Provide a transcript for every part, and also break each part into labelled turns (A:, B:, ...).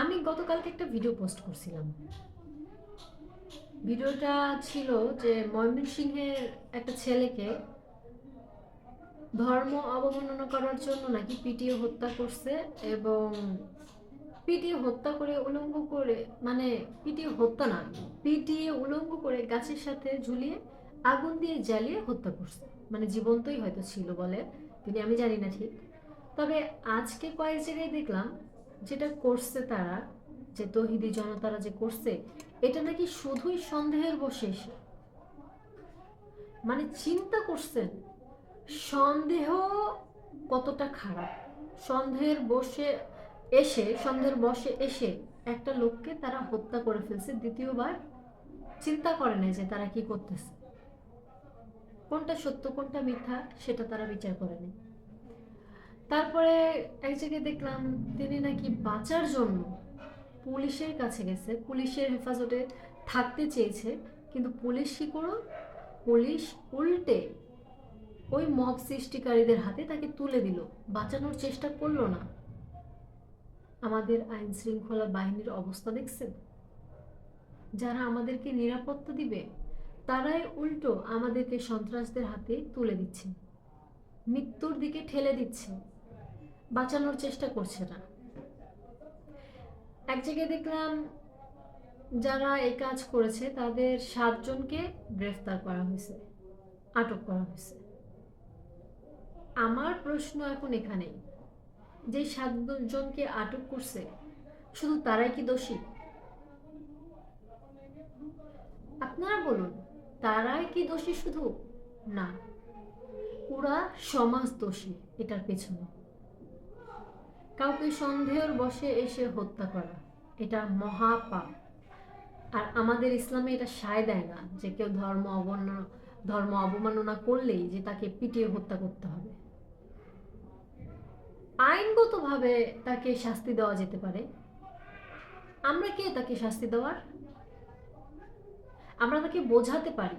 A: আমি গতকালকে একটা ভিডিও পোস্ট করছিলাম। ভিডিওটা ছিল যে ময়মনসিংহের একটা ছেলেকে ধর্ম অবমাননা করার জন্য নাকি পিটিয়ে হত্যা করছে এবং পিটিয়ে হত্যা করে উলঙ্গ করে মানে পিটিয়ে হত্যা না, পিটিয়ে উলঙ্গ করে গাছের সাথে ঝুলিয়ে আগুন দিয়ে জ্বালিয়ে হত্যা করছে। মানে জীবন্তই হয়তো ছিল বলে, তিনি আমি জানি না ঠিক। তবে আজকে কয়েক জায়গায় দেখলাম যেটা করছে তারা, যে তহিদি জনতারা যে করছে, এটা নাকি শুধুই সন্দেহের বসে মানে চিন্তা করছেন, সন্দেহ কতটা খারাপ? সন্দেহের বসে এসে, সন্দেহের বসে এসে একটা লোককে তারা হত্যা করে ফেলছে দ্বিতীয়বার। চিন্তা করে নাই যে তারা কি করতেছে। কোনটা সত্য, কোনটা মিথ্যা, সেটা তারা বিচার করেনি তারপরে এক জায়গায় দেখলাম তিনি নাকি বাঁচার জন্য পুলিশের কাছে গেছে, পুলিশের হেফাজতে থাকতে চেয়েছে, কিন্তু পুলিশ কী করো পুলিশ উল্টে ওই মব সৃষ্টিকারীদের হাতে তাকে তুলে দিল। বাঁচানোর চেষ্টা করল না। আমাদের আইন শৃঙ্খলা বাহিনীর অবস্থা দেখছেন? যারা আমাদেরকে নিরাপত্তা দিবে, তারাই উল্টো আমাদেরকে সন্ত্রাসদের হাতে তুলে দিচ্ছে। মৃত্যুর দিকে ঠেলে দিচ্ছে। বাঁচানোর চেষ্টা করছে না। এক জায়গায় দেখলাম যারা এই কাজ করেছে, তাদের সাতজনকে গ্রেফতার করা হয়েছে, আটক করা হয়েছে। আমার প্রশ্ন এখন এখানেই, যে সাতজনকে আটক করছে, শুধু তারাই কি দোষী? আপনারা বলুন, তারাই কি দোষী শুধু? না পুরা সমাজ দোষী, এটার পেছনে। কাউকে সন্দেহের বসে এসে হত্যা করা, এটা মহাপাপ। আর আমাদের ইসলামে এটা সায় দেয় না যে কেউ ধর্ম অবমাননা ধর্ম অবমাননা করলেই যে তাকে পিটিয়ে হত্যা করতে হবে। আইনগতভাবে তাকে শাস্তি দেওয়া যেতে পারে। আমরা কে তাকে শাস্তি দেওয়ার? আমরা তাকে বোঝাতে পারি,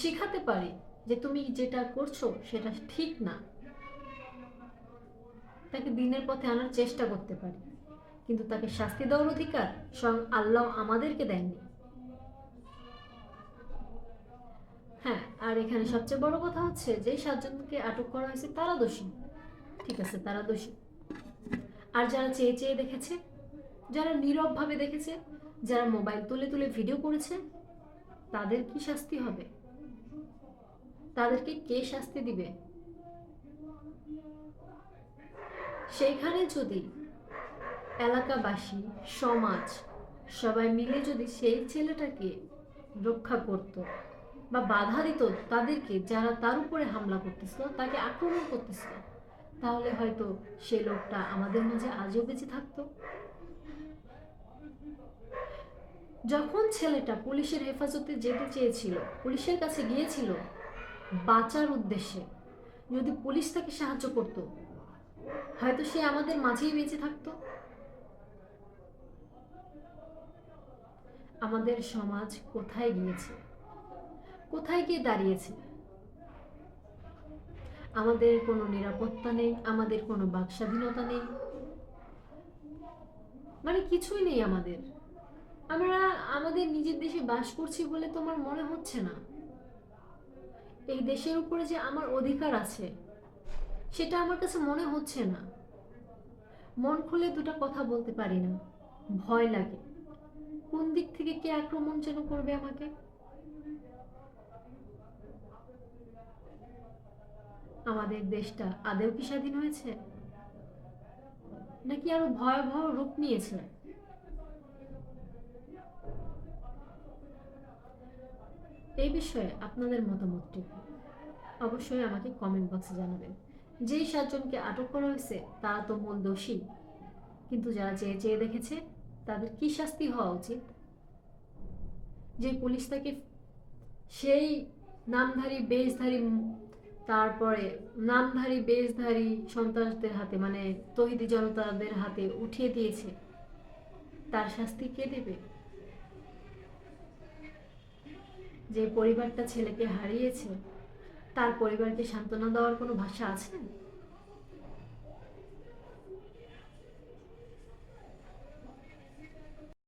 A: শেখাতে পারি যে তুমি যেটা করছ সেটা ঠিক না। তাকে দিনের পথে আনার চেষ্টা করতে পারি। কিন্তু তাকে শাস্তি দেওয়ার অধিকার স্বয়ং আল্লাহ আমাদেরকে দেননি। হ্যাঁ আর এখানে সবচেয়ে বড় কথা হচ্ছে যে সাতজনকে আটক করা হয়েছে তারা দোষী। ঠিক আছে, তারা দোষী। আর যারা চেয়ে চেয়ে দেখেছে, যারা নীরবভাবে দেখেছে, যারা মোবাইল তুলে তুলে ভিডিও করেছে, তাদের কি শাস্তি হবে? তাদেরকে কে শাস্তি দিবে? সেইখানে যদি এলাকাবাসী, সমাজ সবাই মিলে যদি সেই ছেলেটাকে রক্ষা করত বা বাধা দিত তাদেরকে যারা তার উপরে হামলা করতেছিল, তাকে আক্রমণ করতেছিল, তাহলে হয়তো সে লোকটা আমাদের মাঝে আজও বেঁচে থাকতো। যখন ছেলেটা পুলিশের হেফাজতে যেতে চেয়েছিল, পুলিশের কাছে গিয়েছিল, বাঁচার উদ্দেশ্যে, যদি পুলিশ তাকে সাহায্য করত হয়তো সে আমাদের মাঝেই বেঁচে থাকতো। আমাদের সমাজ কোথায় গিয়েছে? কোথায় গিয়ে দাঁড়িয়েছে? আমাদের কোনো নিরাপত্তা নেই, আমাদের কোনো বাক স্বাধীনতা নেই। মানে কিছুই নেই আমাদের। আমরা, আমাদের নিজের দেশে বাস করছি বলে তোমার মনে হচ্ছে না। এই দেশের উপরে যে আমার অধিকার আছে সেটা আমার কাছে মনে হচ্ছে না। মন খুলে দুটো কথা বলতে পারি না। ভয় লাগে। কোন দিক থেকে কে আক্রমণ যেন করবে আমাকে? আমাদের দেশটা আদেও কি স্বাধীন হয়েছে? নাকি আরও ভয়াবহ রূপ নিয়েছে? এই বিষয়ে আপনাদের মতামতটি। অবশ্যই আমাকে কমেন্ট বক্সে জানাবেন। যেই সাতজনকে আটক করা হয়েছে, তারা তো মূল দোষী। কিন্তু যারা চেয়ে চেয়ে দেখেছে, তাদের কি শাস্তি হওয়া উচিত? যে পুলিশ তাকে সেই নামধারী বেশধারী তারপরে নামধারী বেশধারী সন্ত্রাসদের হাতে মানে তহিদি জনতাদের হাতে উঠিয়ে দিয়েছে, তার শাস্তি কে দেবে? যে পরিবারটা ছেলেকে হারিয়েছে তার পরিবারকে সান্ত্বনা দেওয়ার কোনো ভাষা আছে?